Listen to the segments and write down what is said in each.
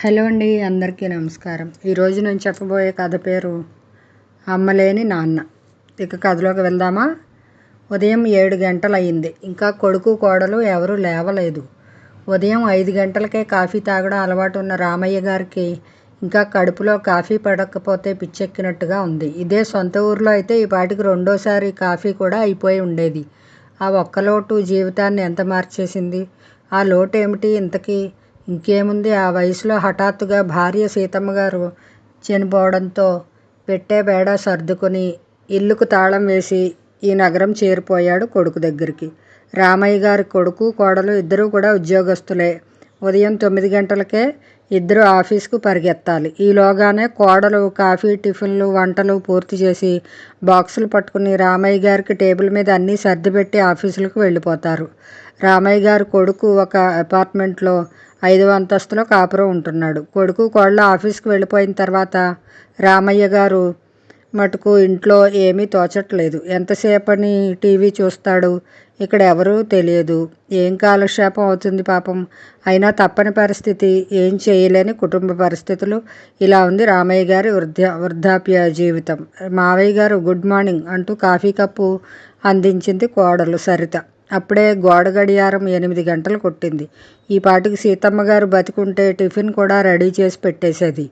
Hello అండి అందరికీ నమస్కారం. ఈరోజు నేను చెప్పబోయే కథ పేరు అమ్మలేని నాన్న. ఇక కథలోకి వెళ్దామా? ఉదయం ఏడు గంటలయ్యింది. ఇంకా కొడుకు కోడలు ఎవరూ లేవలేదు. ఉదయం ఐదు గంటలకే కాఫీ తాగడం అలవాటు ఉన్న రామయ్య గారికి ఇంకా కడుపులో కాఫీ పడకపోతే పిచ్చెక్కినట్టుగా ఉంది. ఇదే సొంత ఊర్లో అయితే ఈ పాటికి రెండోసారి కాఫీ కూడా అయిపోయి ఉండేది. ఆ ఒక్క లోటు జీవితాన్ని ఎంత మార్చేసింది? ఆ లోటు ఏమిటి ఇంతకీ? ఇంకేముంది? ఆ వయసులో హఠాత్తుగా భార్య సీతమ్మ గారు చనిపోవడంతో పెట్టే బేడ సర్దుకొని ఇల్లుకు తాళం వేసి ఈ నగరం చేరిపోయాడు కొడుకు దగ్గరికి. రామయ్య గారి కొడుకు కోడలు ఇద్దరూ కూడా ఉద్యోగస్తులే. ఉదయం తొమ్మిది గంటలకే ఇద్దరు ఆఫీస్కు పరిగెత్తాలి. ఈలోగానే కోడలు కాఫీ టిఫిన్లు వంటలు పూర్తి చేసి బాక్సులు పట్టుకుని రామయ్య గారికి టేబుల్ మీద అన్నీ సర్దిపెట్టి ఆఫీసులకు వెళ్ళిపోతారు. రామయ్య గారు కొడుకు ఒక అపార్ట్మెంట్లో ఐదవ అంతస్తులో కాపురం ఉంటున్నాడు. కొడుకు కోళ్ళ ఆఫీస్కి వెళ్ళిపోయిన తర్వాత రామయ్య గారు మటుకు ఇంట్లో ఏమీ తోచట్లేదు. ఎంతసేపని టీవీ చూస్తాడు ఇక్కడ ఎవరూ తెలియదు. ఏం కాలక్షేపం అవుతుంది పాపం? అయినా తప్పని పరిస్థితి ఏం చేయలేని కుటుంబ పరిస్థితులు ఇలా ఉంది రామయ్య గారి వృద్ధా వృద్ధాప్య జీవితం. మావయ్య గారు గుడ్ మార్నింగ్ అంటూ కాఫీ కప్పు అందించింది కోడలు సరిత. అప్పుడే గోడ గడియారం ఎనిమిది గంటలు కొట్టింది. ఈ పాటికి సీతమ్మ గారు బతికుంటే టిఫిన్ కూడా రెడీ చేసి పెట్టేసేది.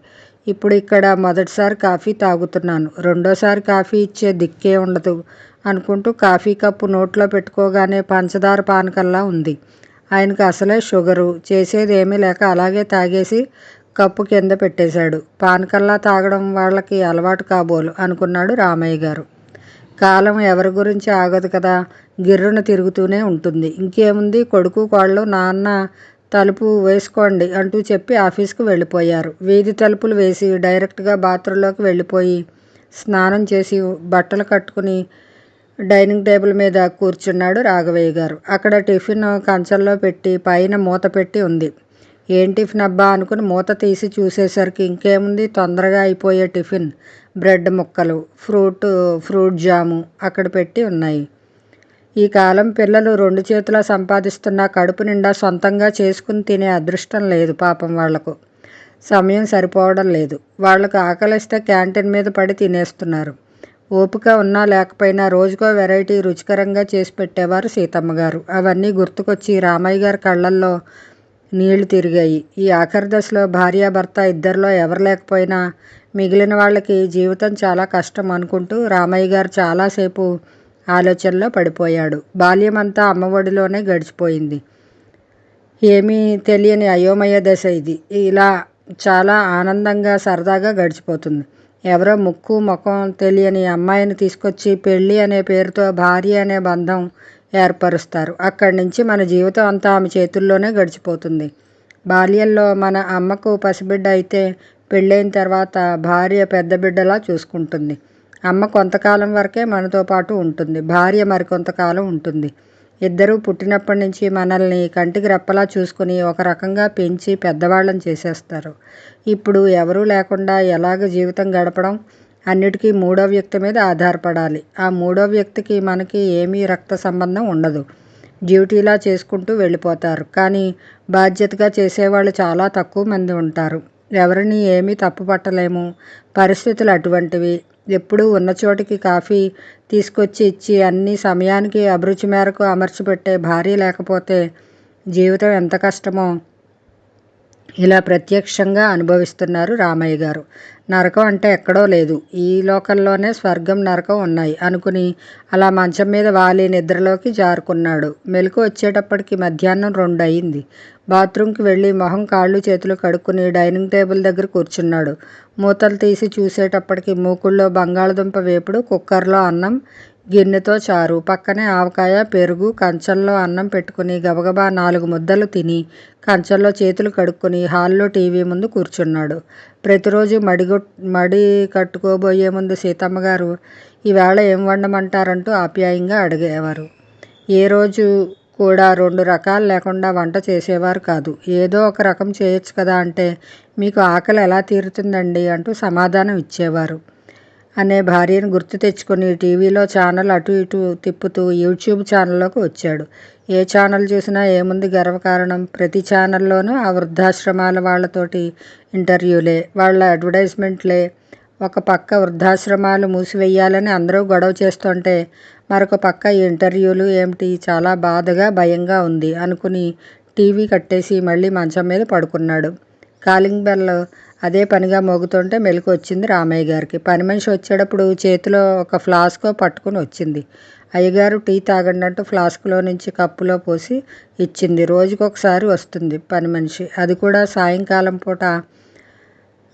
ఇప్పుడు ఇక్కడ మొదటిసారి కాఫీ తాగుతున్నాను. రెండోసారి కాఫీ ఇచ్చే దిక్కే ఉండదు అనుకుంటూ కాఫీ కప్పు నోట్లో పెట్టుకోగానే పంచదార పానకల్లా ఉంది. ఆయనకు అసలే షుగరు. చేసేది ఏమీ లేక అలాగే తాగేసి కప్పు కింద పెట్టేశాడు. పానకల్లా తాగడం వాళ్ళకి అలవాటు కాబోలు అనుకున్నాడు రామయ్య గారు. కాలం ఎవరి గురించి ఆగదు కదా? గిర్రున తిరుగుతూనే ఉంటుంది. ఇంకేముంది? కొడుకు కోళ్ళు నాన్న తలుపు వేసుకోండి అంటూ చెప్పి ఆఫీస్కు వెళ్ళిపోయారు. వీధి తలుపులు వేసి డైరెక్ట్గా బాత్రూంలోకి వెళ్ళిపోయి స్నానం చేసి బట్టలు కట్టుకుని డైనింగ్ టేబుల్ మీద కూర్చున్నాడు రాఘవయ్య గారు. అక్కడ టిఫిన్ కంచంలో పెట్టి పైన మూత పెట్టి ఉంది. ఏం టిఫిన్ అబ్బా అనుకుని మూత తీసి చూసేసరికి ఇంకేముంది? తొందరగా అయిపోయే టిఫిన్ బ్రెడ్ ముక్కలు ఫ్రూట్ ఫ్రూట్ జాము అక్కడ పెట్టి ఉన్నాయి. ఈ కాలం పిల్లలు రెండు చేతుల సంపాదిస్తున్న కడుపు నిండా సొంతంగా చేసుకుని తినే అదృష్టం లేదు పాపం వాళ్ళకు. సమయం సరిపోవడం లేదు. వాళ్ళకు ఆకలిస్తే క్యాంటీన్ మీద పడి తినేస్తున్నారు. ఓపిక ఉన్నా లేకపోయినా రోజుకో వెరైటీ రుచికరంగా చేసి పెట్టేవారు సీతమ్మ గారు. అవన్నీ గుర్తుకొచ్చి రామయ్య గారి కళ్ళల్లో నీళ్ళు తిరిగాయి. ఈ ఆఖరి దశలో భార్యాభర్త ఇద్దరిలో ఎవరు లేకపోయినా మిగిలిన వాళ్ళకి జీవితం చాలా కష్టం అనుకుంటూ రామయ్య గారు చాలాసేపు ఆలోచనలో పడిపోయాడు. బాల్యమంతా అమ్మఒడిలోనే గడిచిపోయింది. ఏమీ తెలియని అయోమయ దశ ఇది. ఇలా చాలా ఆనందంగా సరదాగా గడిచిపోతుంది. ఎవరో ముక్కు ముఖం తెలియని అమ్మాయిని తీసుకొచ్చి పెళ్ళి అనే పేరుతో భార్య అనే బంధం ఏర్పరుస్తారు. అక్కడి నుంచి మన జీవితం అంతా ఆమె చేతుల్లోనే గడిచిపోతుంది. బాల్యంలో మన అమ్మకు పసిబిడ్డ అయితే పెళ్ళైన తర్వాత భార్య పెద్ద బిడ్డలా చూసుకుంటుంది. అమ్మ కొంతకాలం వరకే మనతో పాటు ఉంటుంది. భార్య మరికొంతకాలం ఉంటుంది. ఇద్దరూ పుట్టినప్పటి నుంచి మనల్ని కంటికి రెప్పలా చూసుకుని ఒక రకంగా పెంచి పెద్దవాళ్ళని చేసేస్తారు. ఇప్పుడు ఎవరూ లేకుండా ఎలాగ జీవితం గడపడం? అన్నిటికీ మూడో వ్యక్తి మీద ఆధారపడాలి. ఆ మూడో వ్యక్తికి మనకి ఏమీ రక్త సంబంధం ఉండదు. డ్యూటీలా చేసుకుంటూ వెళ్ళిపోతారు. కానీ బాధ్యతగా చేసేవాళ్ళు చాలా తక్కువ మంది ఉంటారు. ఎవరిని ఏమీ తప్పు పట్టలేము. పరిస్థితులు అటువంటివి. ఎప్పుడూ ఉన్న చోటికి కాఫీ తీసుకొచ్చి ఇచ్చి అన్ని సమయానికి అభిరుచి మేరకు అమర్చిపెట్టే భార్య లేకపోతే జీవితం ఎంత కష్టమో ఇలా ప్రత్యక్షంగా అనుభవిస్తున్నారు రామయ్య గారు. నరకం అంటే ఎక్కడో లేదు. ఈ లోకల్లోనే స్వర్గం నరకం ఉన్నాయి అనుకుని అలా మంచం మీద వాలి నిద్రలోకి జారుకున్నాడు. మెలకు వచ్చేటప్పటికి మధ్యాహ్నం రెండు అయింది బాత్రూంకి వెళ్ళి మొహం కాళ్ళు చేతులు కడుక్కుని డైనింగ్ టేబుల్ దగ్గర కూర్చున్నాడు. మూతలు తీసి చూసేటప్పటికి మూకుల్లో బంగాళదుంప వేపుడు కుక్కర్లో అన్నం గిన్నెతో చారు. పక్కనే ఆవకాయ పెరుగు కంచంలో అన్నం పెట్టుకుని గబగబా నాలుగు ముద్దలు తిని కంచంలో చేతులు కడుక్కొని హాల్లో టీవీ ముందు కూర్చున్నాడు. ప్రతిరోజు మడిగొ మడి కట్టుకోబోయే ముందు సీతమ్మ గారు ఈవేళ ఏం వండమంటారంటూ ఆప్యాయంగా అడిగేవారు. ఏ రోజు కూడా రెండు రకాలు లేకుండా వంట చేసేవారు కాదు. ఏదో ఒక రకం చేయొచ్చు కదా అంటే మీకు ఆకలి ఎలా తీరుతుందండి అంటూ సమాధానం ఇచ్చేవారు. అనే భార్యను గుర్తు తెచ్చుకొని టీవీలో ఛానల్ అటు ఇటు తిప్పుతూ యూట్యూబ్ ఛానల్లోకి వచ్చాడు. ఏ ఛానల్ చూసినా ఏముంది గర్వకారణం ప్రతి ఛానల్లోనూ ఆ వృద్ధాశ్రమాల వాళ్ళతోటి ఇంటర్వ్యూలే వాళ్ళ అడ్వర్టైజ్మెంట్లే. ఒక పక్క వృద్ధాశ్రమాలు మూసివేయాలని అందరూ గొడవ చేస్తుంటే మరొక పక్క ఈ ఇంటర్వ్యూలు ఏమిటి? చాలా బాధగా భయంగా ఉంది అనుకుని టీవీ కట్టేసి మళ్ళీ మంచం మీద పడుకున్నాడు. కాలింగ్ బెల్ అదే పనిగా మోగుతుంటే మెలకు వచ్చింది రామయ్య గారికి. పని మనిషి వచ్చేటప్పుడు చేతిలో ఒక ఫ్లాస్కో పట్టుకుని వచ్చింది. అయ్యగారు టీ తాగండి అంటూ ఫ్లాస్క్లో నుంచి కప్పులో పోసి ఇచ్చింది. రోజుకొకసారి వస్తుంది పని మనిషి. అది కూడా సాయంకాలం పూట.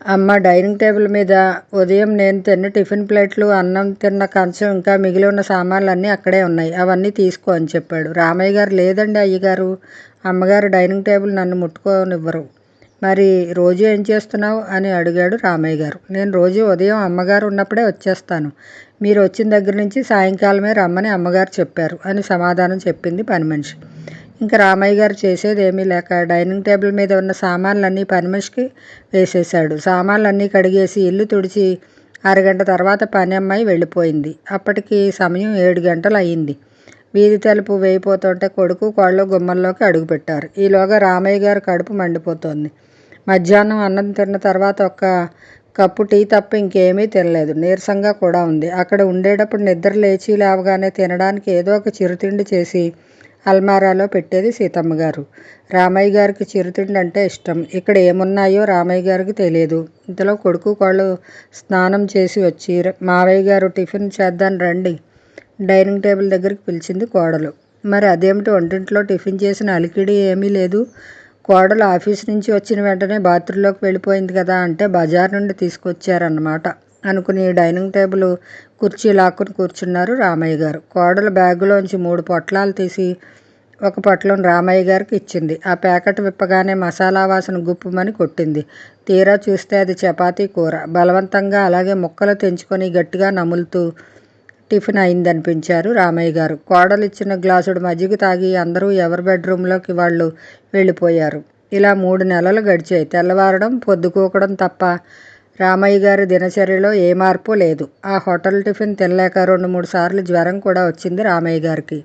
అమ్మ డైనింగ్ టేబుల్ మీద ఉదయం నేను తిన్న టిఫిన్ ప్లేట్లు అన్నం తిన్న కంచం ఇంకా మిగిలి ఉన్న సామాన్లు అన్నీ అక్కడే ఉన్నాయి. అవన్నీ తీసుకో అని చెప్పాడు. రామయ్య గారు లేదండి అయ్యగారు అమ్మగారు డైనింగ్ టేబుల్ నన్ను ముట్టుకోనివ్వరు. మరి రోజు ఏం చేస్తున్నావు అని అడిగాడు రామయ్య గారు. నేను రోజు ఉదయం అమ్మగారు ఉన్నప్పుడే వచ్చేస్తాను. మీరు వచ్చిన దగ్గర నుంచి సాయంకాలమే రమ్మని అమ్మగారు చెప్పారు అని సమాధానం చెప్పింది పని మనిషి ఇంకా రామయ్య గారు చేసేది ఏమీ లేక డైనింగ్ టేబుల్ మీద ఉన్న సామాన్లన్నీ పని మనిషికి వేసేశాడు. సామాన్లన్నీ కడిగేసి ఇల్లు తుడిచి అరగంట తర్వాత పని అమ్మాయి వెళ్ళిపోయింది. అప్పటికి సమయం ఏడు గంటలు అయ్యింది వీధి తలుపు వేయిపోతుంటే కొడుకు కోళ్ళు గుమ్మల్లోకి అడుగుపెట్టారు. ఈలోగా రామయ్య గారు కడుపు మండిపోతోంది. మధ్యాహ్నం అన్నం తిన్న తర్వాత ఒక కప్పు టీ తప్ప ఇంకేమీ తినలేదు. నీరసంగా కూడా ఉంది. అక్కడ ఉండేటప్పుడు నిద్ర లేచి లేవగానే తినడానికి ఏదో ఒక చిరుతిండి చేసి అల్మారాలో పెట్టేది సీతమ్మ గారు. రామయ్య గారికి చిరుతిండి అంటే ఇష్టం. ఇక్కడ ఏమున్నాయో రామయ్య గారికి తెలియదు. ఇంతలో కొడుకు కోళ్ళు స్నానం చేసి వచ్చి మావయ్య గారు టిఫిన్ చేద్దాం రండి. డైనింగ్ టేబుల్ దగ్గరికి పిలిచింది కోడలు. మరి అదేమిటి వంటింట్లో టిఫిన్ చేసిన అలికిడి ఏమీ లేదు? కోడలు ఆఫీస్ నుంచి వచ్చిన వెంటనే బాత్రూంలోకి వెళ్ళిపోయింది కదా అంటే బజార్ నుండి తీసుకొచ్చారన్నమాట అనుకుని డైనింగ్ టేబుల్ కుర్చీ లాక్కుని కూర్చున్నారు రామయ్య గారు. కోడలు బ్యాగులోంచి మూడు పొట్లాలు తీసి ఒక పొట్లం రామయ్య గారికి ఇచ్చింది. ఆ ప్యాకెట్ విప్పగానే మసాలా వాసన గుప్పుమని కొట్టింది. తీరా చూస్తే అది చపాతీ కూర. బలవంతంగా అలాగే ముక్కలు తెంచుకొని గట్టిగా నములుతూ టిఫిన్ అయిందనిపించారు రామయ్య గారు. కోడలు ఇచ్చిన గ్లాసుడు మజ్జిగ తాగి అందరూ ఎవరి బెడ్రూమ్లోకి వాళ్ళు వెళ్ళిపోయారు. ఇలా మూడు నెలలు గడిచాయి. తెల్లవారడం పొద్దుకోకడం తప్ప రామయ్య గారి దినచర్యలో ఏ మార్పు లేదు. ఆ హోటల్ టిఫిన్ తినలేక రెండు మూడు సార్లు జ్వరం కూడా వచ్చింది రామయ్య గారికి.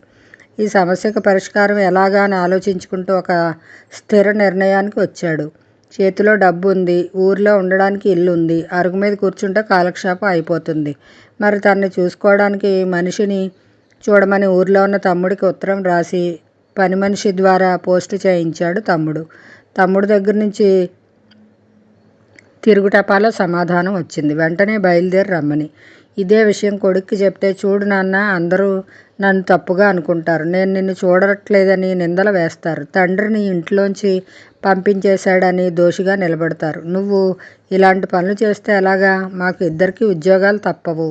ఈ సమస్యకు పరిష్కారం ఎలాగా అని ఆలోచించుకుంటూ ఒక స్థిర నిర్ణయానికి వచ్చాడు. చేతిలో డబ్బు ఉంది ఊర్లో ఉండడానికి ఇల్లు ఉంది అరుగు మీద కూర్చుంటే కాలక్షేపం అయిపోతుంది. మరి తనని చూసుకోవడానికి మనిషిని చూడమని ఊర్లో ఉన్న తమ్ముడికి ఉత్తరం రాసి పని మనిషి ద్వారా పోస్ట్ చేయించాడు తమ్ముడు. తమ్ముడు దగ్గర నుంచి తిరుగుటపాలో సమాధానం వచ్చింది. వెంటనే బయలుదేరి రమ్మని. ఇదే విషయం కొడుక్కి చెప్తే చూడు నాన్న అందరూ నన్ను తప్పుగా అనుకుంటారు. నేను నిన్ను చూడట్లేదని నిందలు వేస్తారు. తండ్రిని ఇంట్లోంచి పంపించేశాడని దోషిగా నిలబడతారు. నువ్వు ఇలాంటి పనులు చేస్తే ఎలాగా? మాకు ఇద్దరికి ఉద్యోగాలు తప్పవు.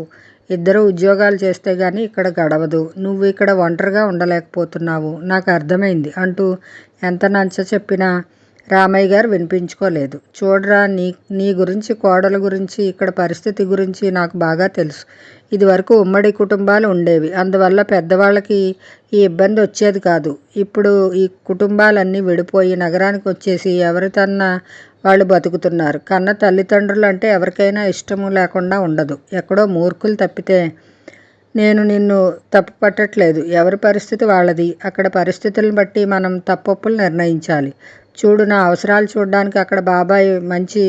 ఇద్దరు ఉద్యోగాలు చేస్తే కానీ ఇక్కడ గడవదు. నువ్వు ఇక్కడ ఒంటరిగా ఉండలేకపోతున్నావు. నాకు అర్థమైంది అంటూ ఎంత నంచ చెప్పినా రామయ్య గారు వినిపించుకోలేదు. చూడరా నీ నీ గురించి కోడల గురించి ఇక్కడ పరిస్థితి గురించి నాకు బాగా తెలుసు. ఇదివరకు ఉమ్మడి కుటుంబాలు ఉండేవి. అందువల్ల పెద్దవాళ్ళకి ఈ ఇబ్బంది వచ్చేది కాదు. ఇప్పుడు ఈ కుటుంబాలన్నీ విడిపోయి నగరానికి వచ్చేసి ఎవరి తన్న వాళ్ళు బతుకుతున్నారు. కన్న తల్లిదండ్రులు అంటే ఎవరికైనా ఇష్టము లేకుండా ఉండదు. ఎక్కడో మూర్ఖులు తప్పితే నేను నిన్ను తప్పు పట్టట్లేదు. ఎవరి పరిస్థితి వాళ్ళది? అక్కడ పరిస్థితులను బట్టి మనం తప్పొప్పులు నిర్ణయించాలి. చూడు నా అవసరాలు చూడడానికి అక్కడ బాబాయ్ మంచి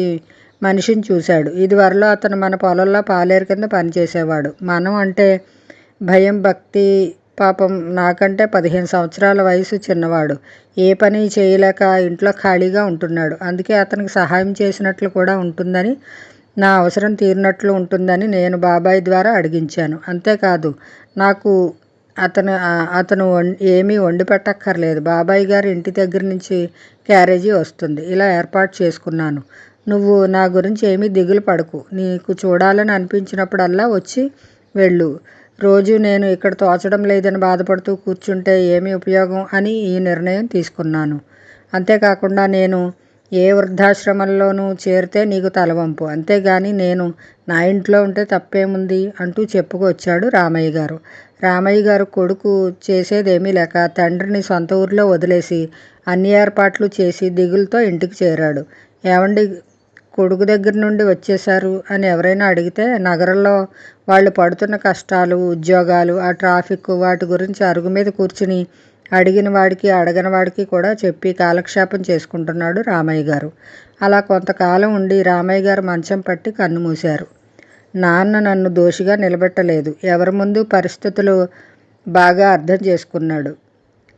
మనిషిని చూశాడు. ఇదివరలో అతను మన పొలంలో పాలేరు కింద పనిచేసేవాడు. మనం అంటే భయం భక్తి పాపం. నాకంటే పదిహేను సంవత్సరాల వయసు చిన్నవాడు. ఏ పని చేయలేక ఇంట్లో ఖాళీగా ఉంటున్నాడు. అందుకే అతనికి సహాయం చేసినట్లు కూడా ఉంటుందని నా అవసరం తీరినట్లు ఉంటుందని నేను బాబాయ్ ద్వారా అడిగించాను. అంతేకాదు నాకు అతను అతను ఏమీ వండి పెట్టక్కర్లేదు. బాబాయ్ గారి ఇంటి దగ్గర నుంచి క్యారేజీ వస్తుంది. ఇలా ఏర్పాటు చేసుకున్నాను. నువ్వు నా గురించి ఏమీ దిగులు పడకు. నీకు చూడాలని అనిపించినప్పుడల్లా వచ్చి వెళ్ళు. రోజు నేను ఇక్కడ తోచడం లేదని బాధపడుతూ కూర్చుంటే ఏమి ఉపయోగం అని ఈ నిర్ణయం తీసుకున్నాను. అంతేకాకుండా నేను ఏ వృద్ధాశ్రమంలోనూ చేరితే నీకు తలవంపు. అంతేగాని నేను నా ఇంట్లో ఉంటే తప్పేముంది అంటూ చెప్పుకొచ్చాడు రామయ్య గారు. రామయ్య గారు కొడుకు చేసేదేమీ లేక తండ్రిని సొంత ఊరిలో వదిలేసి అన్ని ఏర్పాట్లు చేసి దిగులుతో ఇంటికి చేరాడు. ఏమండి కొడుకు దగ్గర నుండి వచ్చేశారు అని ఎవరైనా అడిగితే నగరంలో వాళ్ళు పడుతున్న కష్టాలు ఉద్యోగాలు ఆ ట్రాఫిక్ వాటి గురించి అరుగు మీద కూర్చుని అడిగిన వాడికి అడగని వాడికి కూడా చెప్పి కాలక్షేపం చేసుకుంటున్నాడు రామయ్య గారు. అలా కొంతకాలం ఉండి రామయ్య గారు మంచం పట్టి కన్ను మూశారు. నాన్న నన్ను దోషిగా నిలబెట్టలేదు. ఎవరి ముందు పరిస్థితులు బాగా అర్థం చేసుకున్నాడు.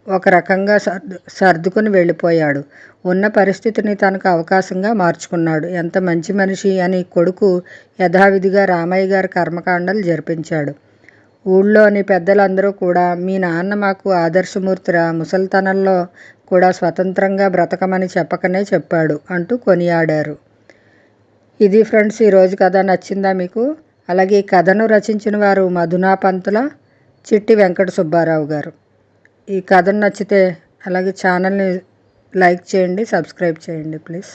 ఒక రకంగా సర్దు సర్దుకుని వెళ్ళిపోయాడు. ఉన్న పరిస్థితిని తనకు అవకాశంగా మార్చుకున్నాడు. ఎంత మంచి మనిషి అని కొడుకు యథావిధిగా రామయ్య గారి కర్మకాండలు జరిపించాడు. ఊళ్ళోని పెద్దలందరూ కూడా మీ నాన్న మాకు ఆదర్శమూర్తిరా ముసలితనంలో కూడా స్వతంత్రంగా బ్రతకమని చెప్పకనే చెప్పాడు అంటూ కొనియాడారు. ఇది ఫ్రెండ్స్ ఈరోజు కథ నచ్చిందా మీకు? అలాగే ఈ కథను రచించిన వారు మధునా పంతుల చిట్టి వెంకట సుబ్బారావు గారు. ఈ కథను నచ్చితే అలాగే ఛానల్ని లైక్ చేయండి సబ్స్క్రైబ్ చేయండి ప్లీజ్.